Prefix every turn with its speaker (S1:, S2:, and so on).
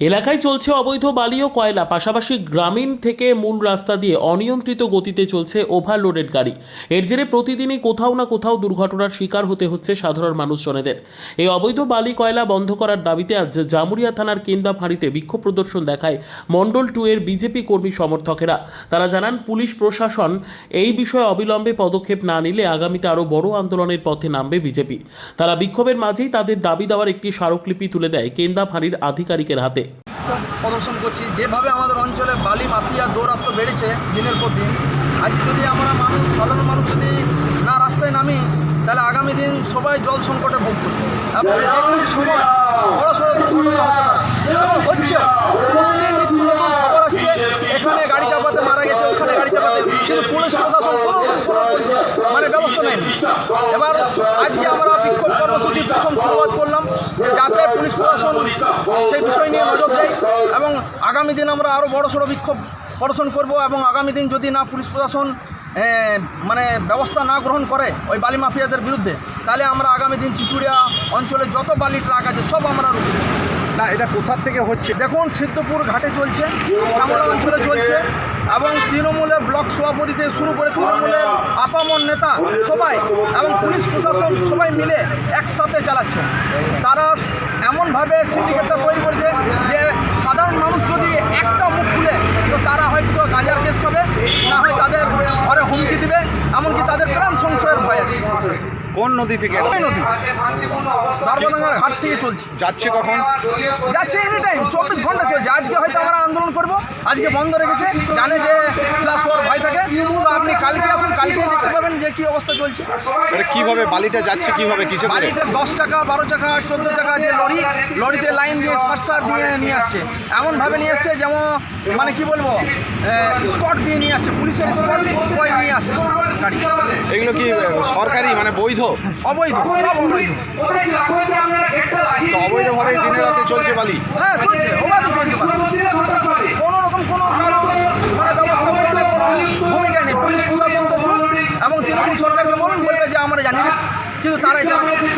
S1: এলাকায় চলছে অবৈধ বালি ও কয়লা, পাশাপাশি গ্রামীণ থেকে মূল রাস্তা দিয়ে অনিয়ন্ত্রিত গতিতে চলছে ওভারলোডেড গাড়ি। এর জেরে প্রতিদিনই কোথাও না কোথাও দুর্ঘটনার শিকার হতে হচ্ছে সাধারণ মানুষজনেদের। এই অবৈধ বালি, কয়লা বন্ধ করার দাবিতে আজ জামুরিয়া থানার কেন্দা ফাঁড়িতে বিক্ষোভ প্রদর্শন দেখায় মণ্ডল টু এর বিজেপি কর্মী সমর্থকেরা। তারা জানান, পুলিশ প্রশাসন এই বিষয়ে অবিলম্বে পদক্ষেপ না নিলে আগামীতে আরও বড় আন্দোলনের পথে নামবে বিজেপি। তারা বিক্ষোভের মাঝেই তাদের দাবি দেওয়ার একটি স্মারকলিপি তুলে দেয় কেন্দা ফাঁড়ির আধিকারিকের হাতে।
S2: প্রদর্শন করছি। যেভাবে আমাদের অঞ্চলে বালি মাফিয়া দৌরাত্ম বেড়েছে দিনের পর দিন, আজ যদি আমরা মানুষ, সাধারণ মানুষ যদি না রাস্তায় নামি, তাহলে আগামী দিন সবাই জল সংকটে ভোগ করবে। হচ্ছে, প্রতিদিন আসছে, এখানে গাড়ি চাপাতে মারা গেছে, ওখানে গাড়ি চাপাতে। কিন্তু পুলিশ প্রশাসন কোনো মানে ব্যবস্থা নেয়নি। এবার আজকে আমরা বিক্ষোভ কর্মসূচি প্রথম শুরুয়াত করলাম। পুলিশ প্রশাসন সেই বিষয় নিয়ে নজর দেয় এবং আগামী দিন আমরা আরও বড় সড়ো বিক্ষোভ প্রদর্শন করব এবং আগামী দিন যদি না পুলিশ প্রশাসন মানে ব্যবস্থা না গ্রহণ করে ওই বালি মাফিয়াদের বিরুদ্ধে তাহলে আমরা আগামী দিন চিচুড়িয়া অঞ্চলে যত বালি ট্রাক আছে সব আমরা রুখে
S3: না এটা কোথার থেকে হচ্ছে?
S2: দেখুন সিদ্ধপুর ঘাটে চলছে শ্যামলা অঞ্চলে চলছে এবং তৃণমূলের ব্লক সভাপতি থেকে শুরু করে তৃণমূলের আপামর নেতা সবাই এবং পুলিশ প্রশাসন সবাই মিলে একসাথে চালাচ্ছে। তারা এমনভাবে সিন্ডিকেটটা তৈরি করেছে যে সাধারণ মানুষ যদি একটা মুখ খুলে তো তারা হয়তো গাঁজার কেস খাবে না হয় তাদের ঘরে হুমকি দিবে এমনকি তাদের প্রাণ সংশয়ের ভয় আছে।
S3: কোন নদী থেকে?
S2: নদী। দারবাদাঙ্গার ঘাট থেকে চলছে।
S3: যাচ্ছে কখন?
S2: যাচ্ছে এনি টাইম চব্বিশ ঘণ্টা চলছে। আজকে হয়তো আমরা আন্দোলন করব আজকে বন্ধ রেখেছে জানে যে ক্লাস ওয়ার ভয় থাকে। তো আপনি কালকে আসুন কালকে দেখতে পাবেন যে কি অবস্থা চলছে।
S3: মানে কীভাবে বালিটা যাচ্ছে কীভাবে করে?
S2: বাড়িতে দশ টাকা বারো টাকা চোদ্দ টাকা যে লরি লরিতে লাইন দিয়ে সার সার দিয়ে নিয়ে আসছে। এমনভাবে নিয়ে আসছে যেমন মানে কি বলব স্পট দিয়ে নিয়ে আসছে পুলিশের স্পট ওই নিয়ে আসছে গাড়ি।
S3: এগুলো কি সরকারি মানে বৈধ?
S2: অবৈধ সব অবৈধ।
S3: অবৈধভাবে দিনে রাতে চলছে বালি?
S2: হ্যাঁ চলছে অবাধ চলছে কোনো রকম কোনো কারও মানে ব্যবস্থা গ্রহণের কোনো ভূমিকা নেই পুলিশ প্রশাসন তো চুপ এবং তৃণমূল সরকারকে বলুন বলবে যে আমরা জানি না কিন্তু তারাই চালাচ্ছে